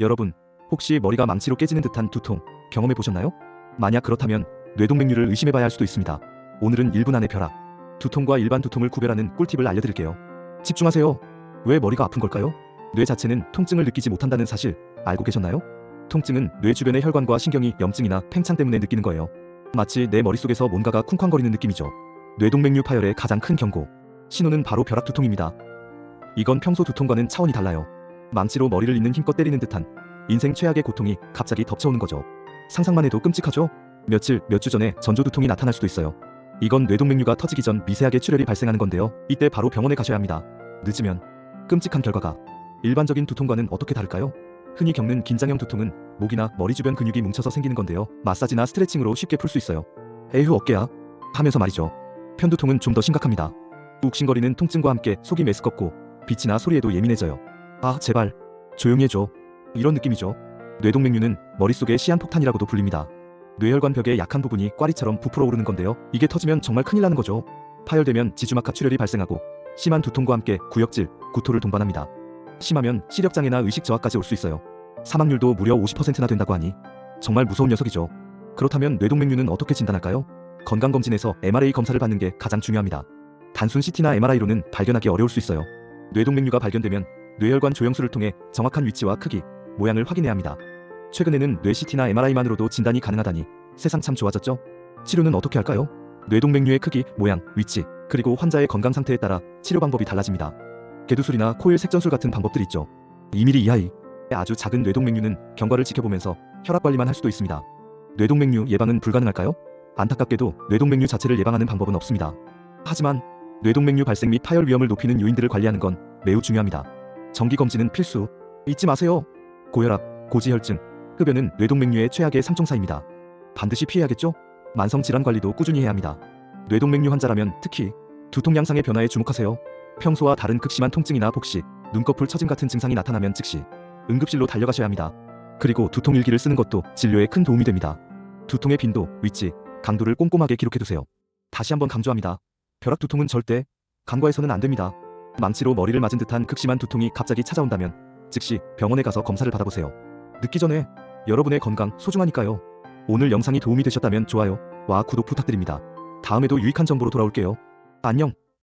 여러분, 혹시 머리가 망치로 깨지는 듯한 두통 경험해 보셨나요? 만약 그렇다면 뇌동맥류를 의심해 봐야 할 수도 있습니다. 오늘은 1분 안에 벼락, 두통과 일반 두통을 구별하는 꿀팁을 알려드릴게요. 집중하세요. 왜 머리가 아픈 걸까요? 뇌 자체는 통증을 느끼지 못한다는 사실 알고 계셨나요? 통증은 뇌 주변의 혈관과 신경이 염증이나 팽창 때문에 느끼는 거예요. 마치 내 머릿속에서 뭔가가 쿵쾅거리는 느낌이죠. 뇌동맥류 파열의 가장 큰 경고. 신호는 바로 벼락 두통입니다. 이건 평소 두통과는 차원이 달라요. 망치로 머리를 있는 힘껏 때리는 듯한 인생 최악의 고통이 갑자기 덮쳐오는 거죠. 상상만 해도 끔찍하죠? 며칠, 몇 주 전에 전조 두통이 나타날 수도 있어요. 이건 뇌동맥류가 터지기 전 미세하게 출혈이 발생하는 건데요. 이때 바로 병원에 가셔야 합니다. 늦으면 끔찍한 결과가 일반적인 두통과는 어떻게 다를까요? 흔히 겪는 긴장형 두통은 목이나 머리 주변 근육이 뭉쳐서 생기는 건데요. 마사지나 스트레칭으로 쉽게 풀 수 있어요. 에휴 어깨야 하면서 말이죠. 편두통은 좀 더 심각합니다. 욱신거리는 통증과 함께 속이 메스껍고 빛이나 소리에도 예민해져요. 아 제발 조용히 해줘. 이런 느낌이죠. 뇌동맥류는 머릿속의 시한폭탄이라고도 불립니다. 뇌혈관 벽의 약한 부분이 꽈리처럼 부풀어 오르는 건데요. 이게 터지면 정말 큰일 나는 거죠. 파열되면 지주막하 출혈이 발생하고 심한 두통과 함께 구역질, 구토를 동반합니다. 심하면 시력장애나 의식 저하까지 올 수 있어요. 사망률도 무려 50%나 된다고 하니 정말 무서운 녀석이죠. 그렇다면 뇌동맥류는 어떻게 진단할까요? 건강검진에서 MRA 검사를 받는 게 가장 중요합니다. 단순 CT나 MRI로는 발견하기 어려울 수 있어요. 뇌동맥류가 발견되면 뇌혈관 조영수를 통해 정확한 위치와 크기, 모양을 확인해야 합니다. 최근에는 뇌 CT나 MRI만으로도 진단이 가능하다니 세상 참 좋아졌죠? 치료는 어떻게 할까요? 뇌동맥류의 크기, 모양, 위치, 그리고 환자의 건강 상태에 따라 치료 방법이 달라집니다. 개두술이나 코일 색전술 같은 방법들이 있죠. 2mm 이하의 아주 작은 뇌동맥류는 경과를 지켜보면서 혈압 관리만 할 수도 있습니다. 뇌동맥류 예방은 불가능할까요? 안타깝게도 뇌동맥류 자체를 예방하는 방법은 없습니다. 하지만 뇌동맥류 발생 및 파열 위험을 높이는 요인들을 관리하는 건 매우 중요합니다. 정기 검진은 필수. 잊지 마세요. 고혈압, 고지혈증, 흡연은 뇌동맥류의 최악의 삼총사입니다. 반드시 피해야겠죠? 만성 질환 관리도 꾸준히 해야 합니다. 뇌동맥류 환자라면 특히 두통 양상의 변화에 주목하세요. 평소와 다른 극심한 통증이나 복식, 눈꺼풀 처짐 같은 증상이 나타나면 즉시 응급실로 달려가셔야 합니다. 그리고 두통 일기를 쓰는 것도 진료에 큰 도움이 됩니다. 두통의 빈도, 위치, 강도를 꼼꼼하게 기록해두세요. 다시 한번 강조합니다. 벼락 두통은 절대 간과해서는 안 됩니다. 망치로 머리를 맞은 듯한 극심한 두통이 갑자기 찾아온다면 즉시 병원에 가서 검사를 받아보세요. 늦기 전에 여러분의 건강 소중하니까요. 오늘 영상이 도움이 되셨다면 좋아요와 구독 부탁드립니다. 다음에도 유익한 정보로 돌아올게요. 안녕.